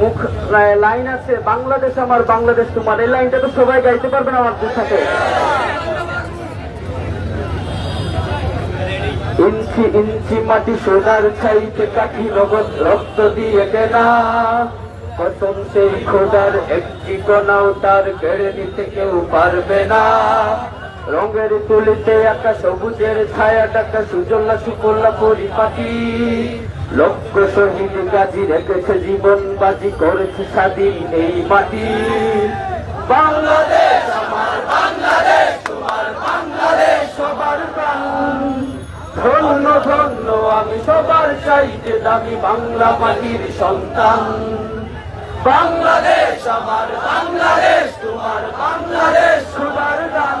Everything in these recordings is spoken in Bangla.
মুখ লাইন আছে, বাংলাদেশ আমার, বাংলাদেশ তোমার। এই লাইনটা তো সবাই গাইতে পারবে না আমাদের সাথে। ইঞ্চি ইঞ্চি মাটি সোনার ছাইতে কাঠি নগদ রক্ত দিয়ে কেনা। কসম সেই খোদার একটি কণাও তার কেড়ে নিতে কেউ পারবে না। রঙের তুলিতে একটা সবুজের ছায়া টাকা সুজল্লা সুফল্লা পরিপাটি। লক্ষ শহীদ গাজী রেখেছে জীবন, বাজি করেছে স্বাধীন এই মাটি। বাংলাদেশ, আমার বাংলাদেশ, তোমার বাংলাদেশ, সবার ধন্য ধন্য, আমি সবার চাইতে দামি বাংলা মাটির সন্তান। বাংলাদেশ, আমার বাংলাদেশ, তোমার বাংলাদেশ, সবার গান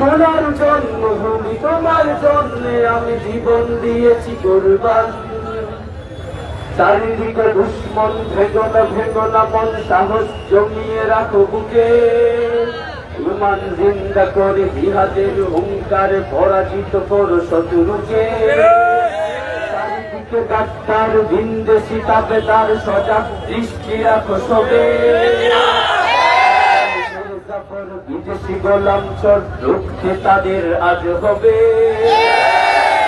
সোনার জন্মভূমি তোমার জন্যে আমি জীবন দিয়েছি কোরবান। চারিদিকে দুশ্মন, ভেগনা ভেগনা মন সাহস জমিয়ে রাখো বুকে। ইমান জিন্দা করে জিহাদের হুঙ্কার পরাজিত করো শত্রুকে। চারিদিকে গাদ্দার ভিনদেশি তাপে তার সজাগ দৃষ্টি রাখো সবে। বিদেশি গোলাম চর রুখতে তাদের আজ হবে।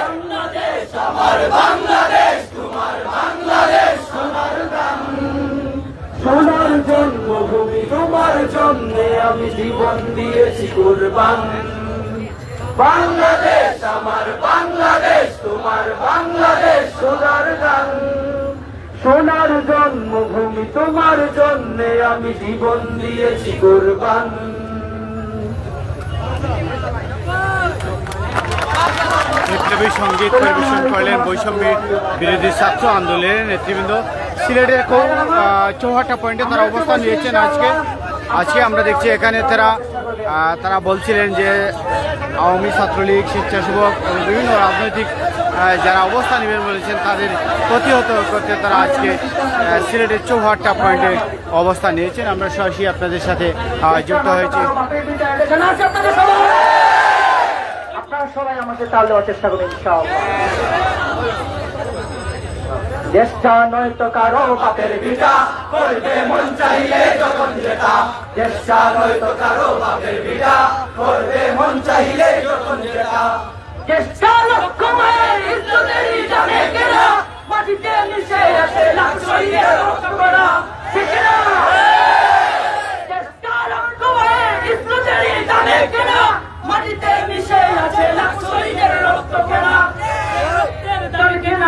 বাংলাদেশ আমার বাংলাদেশ তোমার বাংলাদেশ সোনার গান সোনার জন্মভূমি তোমার জন্যে আমি জীবন দিয়েছি কোরবান। বাংলাদেশ আমার বাংলাদেশ তোমার বাংলাদেশ সোনার গান সোনার জন্মভূমি তোমার জন্যে আমি জীবন দিয়েছি কোরবান। বিপ্লবী সংগীত পরিবেশন করলেন বৈষম্য বিরোধী ছাত্র আন্দোলনের নেতৃবৃন্দ। সিলেটের চৌহাট্টা পয়েন্টে তারা অবস্থান নিয়েছেন আজকে। আজকে আমরা দেখছি এখানে তারা তারা বলছিলেন যে আওয়ামী ছাত্রলীগ, স্বেচ্ছাসেবক এবং বিভিন্ন রাজনৈতিক যারা অবস্থান নেবেন বলেছেন, তাদের প্রতিহত করতে তারা আজকে সিলেটের চৌহাট্টা পয়েন্টে অবস্থান নিয়েছেন। আমরা সরাসরি আপনাদের সাথে যুক্ত হয়েছি। আপনারা সবাই আমাকে তাল দেওয়ার চেষ্টা করবেন ইনশাআল্লাহ। দেশটা নয়তো কারও বাপের বিটা করবে মন চাইলে যখন যেটা দেশটা নয়তো কারও বাপের বিটা করবে মন চাইলে যখন যেটা দেশটা লক্ষ মাটিতে মিশে আছে লাখ শহীদের রক্ত করা ঠিক না চেষ্টা লক্ষ মায়ের ইজ্জতেরই জানে কেনা মাটিতে মিশে আছে লাখ শহীদের রক্ত কেনা কেনা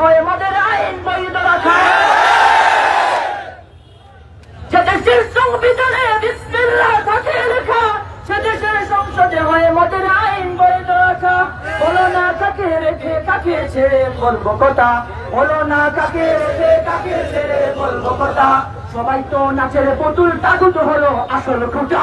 হয়, আমাদের আইন বৈধ রাখা। সংবিধানে দেশের সংসদে হয়, আমাদের আইন বৈধ রাখা। বলো না, কাকে রেখে কাকে ছেড়ে কথা? বলো না, কাকে রেখে কাকে ছেড়ে কথা? সবাই তো নাচের পুতুল তাগুত হলো আসল খুঁটা।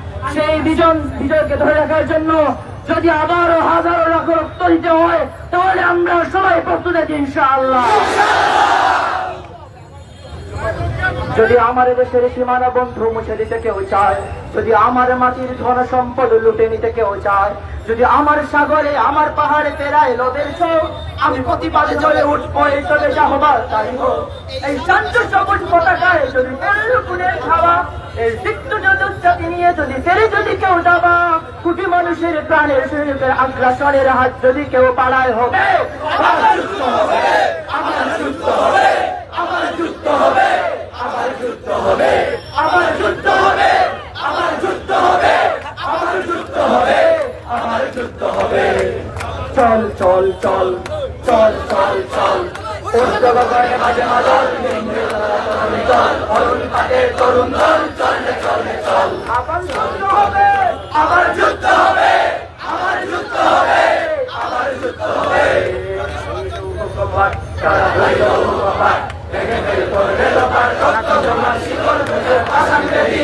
সেই বিজন বিজয়কে ধরে রাখার জন্য যদি আবারও হাজারো লাখ রক্ত দিতে হয়, তাহলে আমরা সবাই প্রস্তুত আছি ইনশাআল্লাহ। যদি আমার দেশের সীমানা বন্ধু মুছে দিতে কেউ চায়, যদি আমার মাটির ধন সম্পদ লুটে নিতে কেউ চায় যদি আমার সাগরে, আমার পাহাড়ে পেরায় লোদের চোখ আমি প্রতিবাদে জ্বলে উঠবো, এই তবে যাহবার তাই হোক। এই শান্ত সবুজ পতাকায় যদি ফেরল খাওয়া এই নিয়ে যদি ফেরে যদি কেউ দাবা, কোটি মানুষের প্রাণের সৈনিকের আগ্রাসনের হাত যদি কেউ পাড়ায় হবে হবে হবে হবে হবে আবার যুদ্ধ হবে আবার যুদ্ধ হবে আবার যুদ্ধ হবে যুদ্ধ হবে। চল চল চল চল চল চল। উদ্যোগ মাঝে মাদল চল, অরুণ পাটের তরুণ দল চল চল চল। আবার যুদ্ধ হবে। আবার যুদ্ধ হবে। আবার যুদ্ধ হবে। আবার যুদ্ধ হবে। সারা হইল উপহার ভেঙে ফেল করবে লোকার রক্ত জমা শিকল আসাম দেবী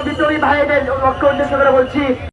বিপ্লবী ভাইদের লক্ষ্য উদ্দেশ্য করে বলছি।